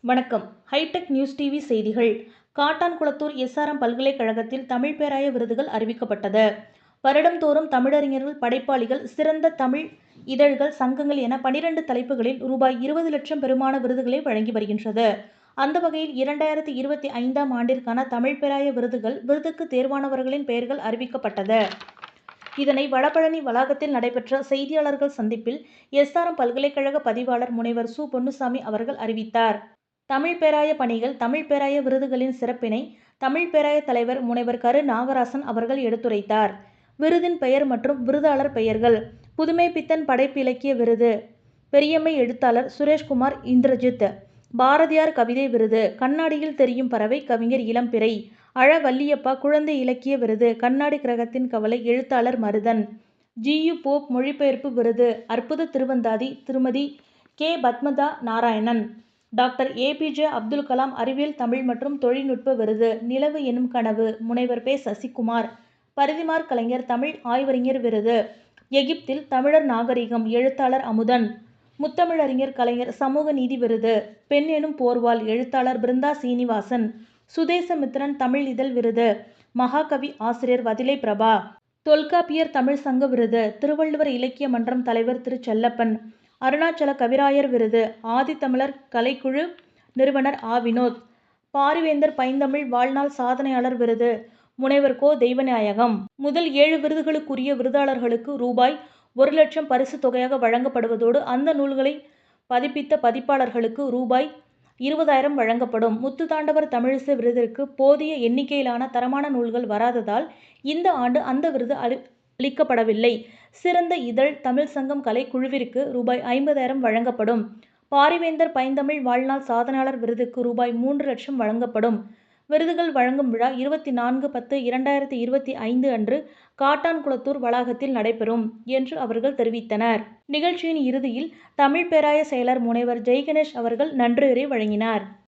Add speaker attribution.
Speaker 1: வணக்கம். Hitech news TV செய்திகள். காட்டான்குளத்தூர் SRM பல்கலைக்கழகத்தில் தமிழ் பேராய விருதுகள் அறிவிக்கப்பட்டது. வருடம்தோறும் தமிழறிஞர்கள் படைப்பாளிகள் சிறந்த தமிழ் இதழ்கள் சங்கங்கள் என பனிரெண்டு தலைப்புகளில் ரூபாய் இருபது லட்சம் பெருமான விருதுகளை வழங்கி வருகின்றது. அந்த வகையில் இரண்டாயிரத்தி இருபத்தி ஐந்தாம் ஆண்டிற்கான தமிழ் பேராய விருதுகள் விருதுக்கு தேர்வானவர்களின் பெயர்கள் அறிவிக்கப்பட்டது. இதனை வடபழனி வளாகத்தில் நடைபெற்ற செய்தியாளர்கள் சந்திப்பில் எஸ்ஆர்எம் பல்கலைக்கழக பதிவாளர் முனைவர் சு. பொன்னுசாமி அவர்கள் அறிவித்தார். தமிழ் பேராய பணிகள் தமிழ் பேராய விருதுகளின் சிறப்பினை தமிழ் பேராய தலைவர் முனைவர் கரு நாகராசன் அவர்கள் எடுத்துரைத்தார். விருதின் பெயர் மற்றும் விருதாளர் பெயர்கள் புதுமை பித்தன் படைப்பு இலக்கிய விருது பெரியம்மை எழுத்தாளர் சுரேஷ்குமார் இந்திரஜித் பாரதியார் கவிதை விருது கண்ணாடியில் தெரியும் பறவை கவிஞர் இளம்பிறை அழவல்லியப்பா குழந்தை இலக்கிய விருது கண்ணாடி கிரகத்தின் கவலை எழுத்தாளர் மருதன். ஜியு போப் மொழிபெயர்ப்பு விருது அற்புத திருவந்தாதி திருமதி K. Padmatha Narayanan. Doctor APJ Abdul Kalam அறிவியல் தமிழ் மற்றும் தொழில்நுட்ப விருது நிலவு எனும் கனவு. முனைவர் பே சசிகுமார். பரிதிமார் கலைஞர் தமிழ் ஆய்வறிஞர் விருது. எகிப்தில் தமிழர் நாகரிகம் எழுத்தாளர் அமுதன். முத்தமிழறிஞர் கலைஞர் சமூக நீதி விருது. பெண் எனும் போர்வால் எழுத்தாளர் பிருந்தா சீனிவாசன். சுதேசமித்திரன் தமிழ் இதழ் விருது. மகாகவி ஆசிரியர் வதிலை பிரபா. தொல்காப்பியர் தமிழ் சங்க விருது. திருவள்ளுவர் இலக்கிய மன்றம் தலைவர் திரு செல்லப்பன். அருணாச்சல கவிராயர் விருது. ஆதித்தமிழர் கலைக்குழு நிறுவனர் ஆ. வினோத். பாரிவேந்தர் பைந்தமிழ் வாழ்நாள் சாதனையாளர் விருது. முனைவர் கோ. தெய்வநாயகம். முதல் ஏழு விருதுகளுக்குரிய விருதாளர்களுக்கு ரூபாய் ஒரு லட்சம் பரிசு தொகையாக வழங்கப்படுவதோடு அந்த நூல்களை பதிப்பித்த பதிப்பாளர்களுக்கு ரூபாய் இருபதாயிரம் வழங்கப்படும். முத்துத்தாண்டவர் தமிழிசை விருதிற்கு போதிய எண்ணிக்கையிலான தரமான நூல்கள் வராததால் இந்த ஆண்டு அந்த விருது அளி அளிக்கப்படவில்லை. சிறந்த இதழ் தமிழ் சங்கம் கலைக்குழுவிற்கு ரூபாய் ஐம்பதாயிரம் வழங்கப்படும். பாரிவேந்தர் பைந்தமிழ் வாழ்நாள் சாதனையாளர் விருதுக்கு ரூபாய் மூன்று லட்சம் வழங்கப்படும். விருதுகள் வழங்கும் விழா இருபத்தி நான்கு பத்து இரண்டாயிரத்தி இருபத்தி ஐந்து அன்று காட்டான்குளத்தூர் வளாகத்தில் நடைபெறும் என்று அவர்கள் தெரிவித்தனர். நிகழ்ச்சியின் இறுதியில் தமிழ் பேராய செயலர் முனைவர் ஜெய்கணேஷ் அவர்கள் நன்றியுரை வழங்கினார்.